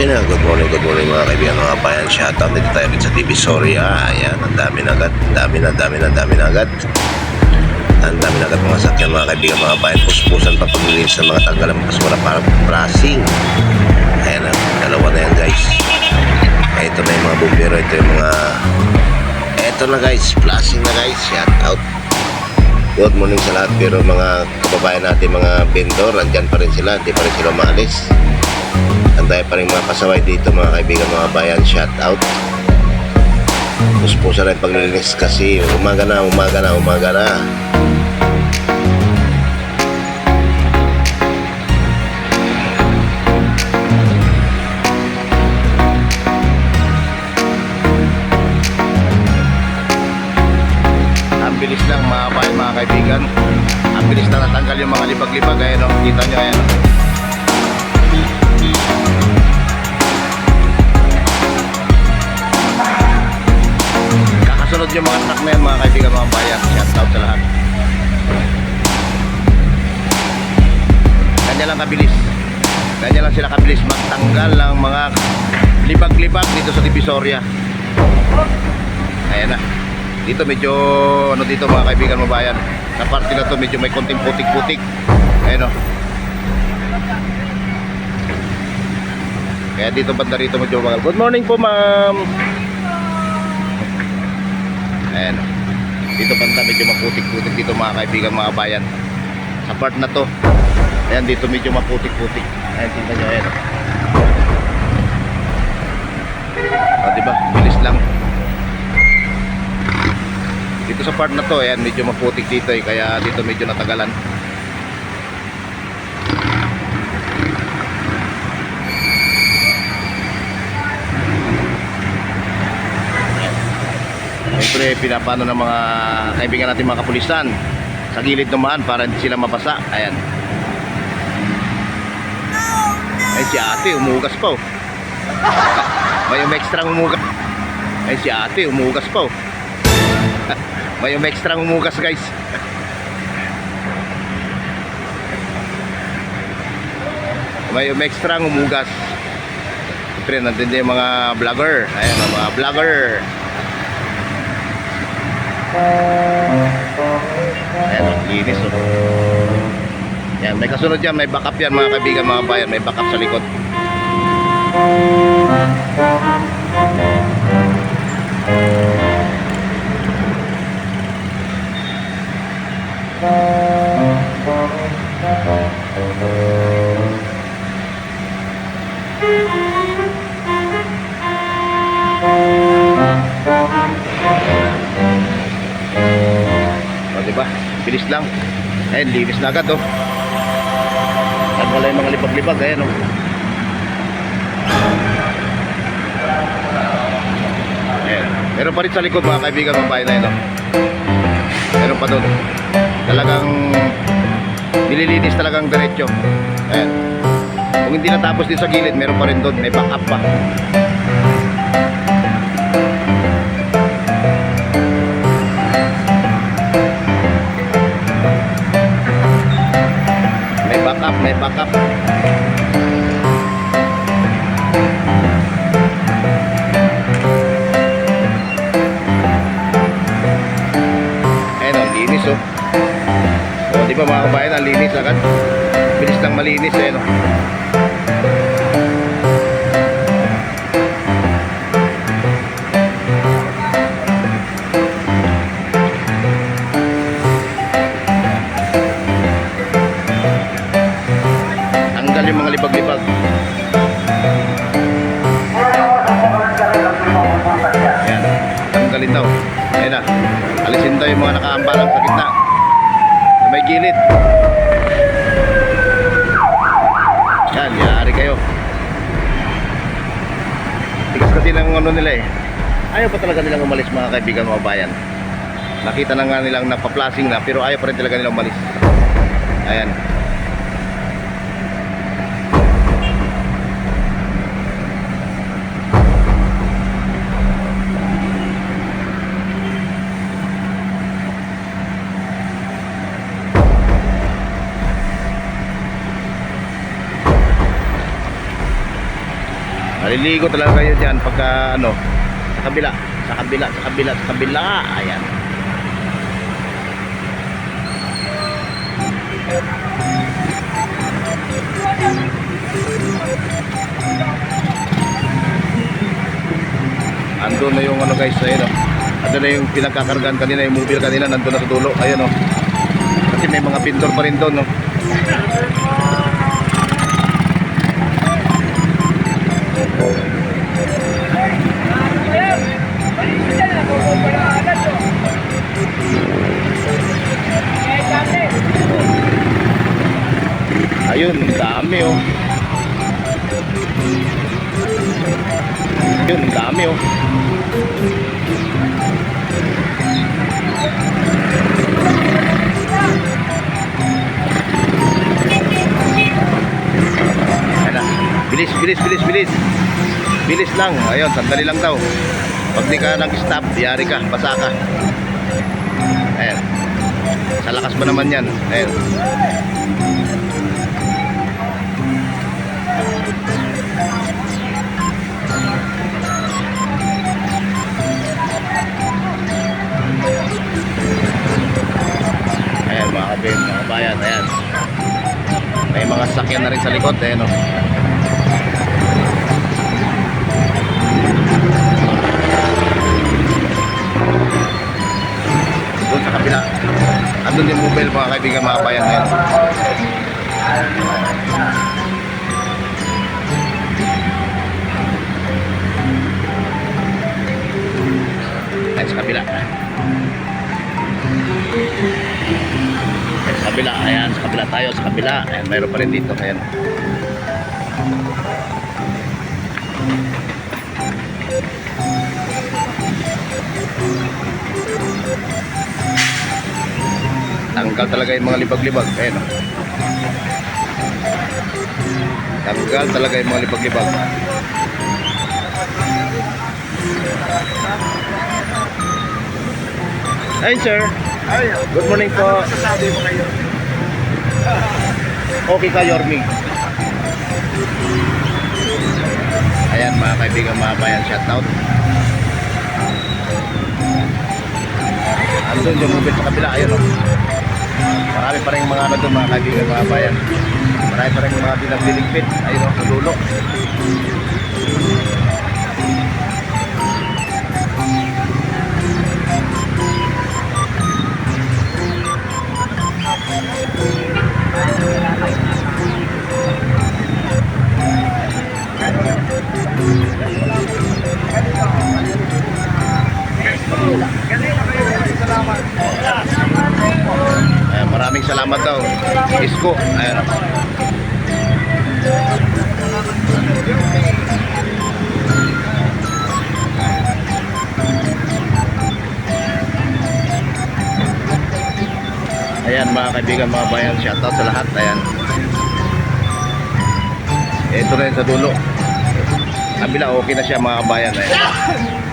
Sina, good morning, good morning mga kaibigan, mga bayan. Shoutout dito tayo sa TV Soria. Ayan, ang dami na agad. Ang dami na, dami na, dami na agad. Ang dami na agad mga sakyan mga kaibigan, mga bayan. Puspusan pa paglilinis ng mga tanggalan ng basura para brasing. Ayan, ang dalawa na yan guys. Ito na yung mga bumbero, ito yung mga... Ito na guys, flashing na guys. Shoutout. Good morning sa lahat pero mga kababayan natin mga vendor andyan pa rin sila hindi pa rin sila umalis Anday pa rin mga pasaway dito mga kaibigan mga bayan shout out Puspusa rin paglilinis kasi umaga na umaga na umaga na Ang bilis lang mga bayan, mga kaibigan. Ang bilis na natanggal yung mga libag-libag. Ayan o, kita nyo ayan o. Kakasunod yung mga truck na yan mga kaibigan, mga bayan. Shout out sa lahat. Kanya lang kabilis. Kanya lang sila kabilis magtanggal ng mga libag-libag dito sa Divisoria. Ayan na. Dito medyo ano dito mga kaibigan mo bayan. Sa parte na to medyo may konting putik-putik. Ayan o. Kaya dito banda rito medyo magal. Good morning po ma'am. Ayan. Dito banda medyo maputik-putik dito mga kaibigan mga bayan. Sa part na to. Ayan dito medyo maputik-putik. Ayan tingnan nyo ayan o. O diba? Bilis lang. Dito sa part na to, ayan, medyo maputik dito eh, kaya dito medyo natagalan. Siyempre, pinapano ng mga kaibigan natin mga kapulisan sa gilid naman para hindi sila mabasa. Ayan. Ay, si ate, umugas pa oh. May extra umugas. Ay, si ate, umugas pa oh. May extra umugas guys. May extra umugas. Siyempre, nandun din mga vlogger. Ayan, mga vlogger. Ayan, ang linis. Oh. Yan, may kasunod yan. May backup yan mga kaibigan, mga bayan. May backup sa likod. O, Bilis lang. Ayan, linis na agad, oh. At wala yung mga libag-libag, ayan, oh. Ayan. Meron pa rin sa likod, mga kaibigan, mga bahay na yun, oh. Meron pa doon. Talagang nililinis talagang diretso. Ayan. Kung hindi natapos din sa gilid, meron pa rin doon. May backup pa. Ba mga kabayan, ang linis agad. Bilis lang malinis eh, no? Tanggal yung mga libag-libag. Ayan, tanggalin daw. Ayan na. Alisin daw yung mga nakaambalang sa gitna. May gilid. Yan, yari kayo. Tigas kasi ng ano nila eh. Ayaw pa talaga nilang umalis mga kaibigan mga bayan. Nakita na nga nilang napaplasing na pero ayaw pa rin talaga nilang umalis. Ayan. Maliligo talaga kayo dyan pagka ano, sa kabila, sa kabila, sa kabila, sa kabila. Ayan. Andun na yung ano guys, ayun oh. Andun na yung pinagkakargaan kanina, yung mobile kanina, nandun na sa dulo. Ayun oh. Kasi may mga pintor pa rin doon, no. Dami oh. Ang dami oh. Bilis, bilis, bilis, bilis. Bilis lang. Ayun, sandali lang daw. Pag di ka nag-stop, diyari ka, basa ka. Ayan. Sa lakas mo naman yan. Ayan May mga sakyan na rin sa likod, ayan o. Doon sa kabila. Andun yung mobile mga kaibigan, mga kabayan, ayan. Ayan sa kabila. Kabila, ayan, sa kabila tayo, sa kabila. Ayan, mayroon pa rin dito, ayan. Tanggal talaga yung mga libag-libag, ayan. oh. Tanggal talaga yung mga libag-libag. Hi, sir. Good morning po. Sasabi mo kayo. Okay ka, Yormi. Ayan, mga kaibigan, mga bayan, shoutout. Andun yung mobile sa kabila, ayun oh. Marami pa rin mga ano mga kaibigan, mga bayan. Marami pa rin mga pinagliligpit. Ayun oh, sa daw. Isko. Ayan. Ayan mga kaibigan, mga bayan, shoutout sa lahat. Ayan. Ito na yun sa dulo. Kabila, okay na siya mga bayan. Ayan.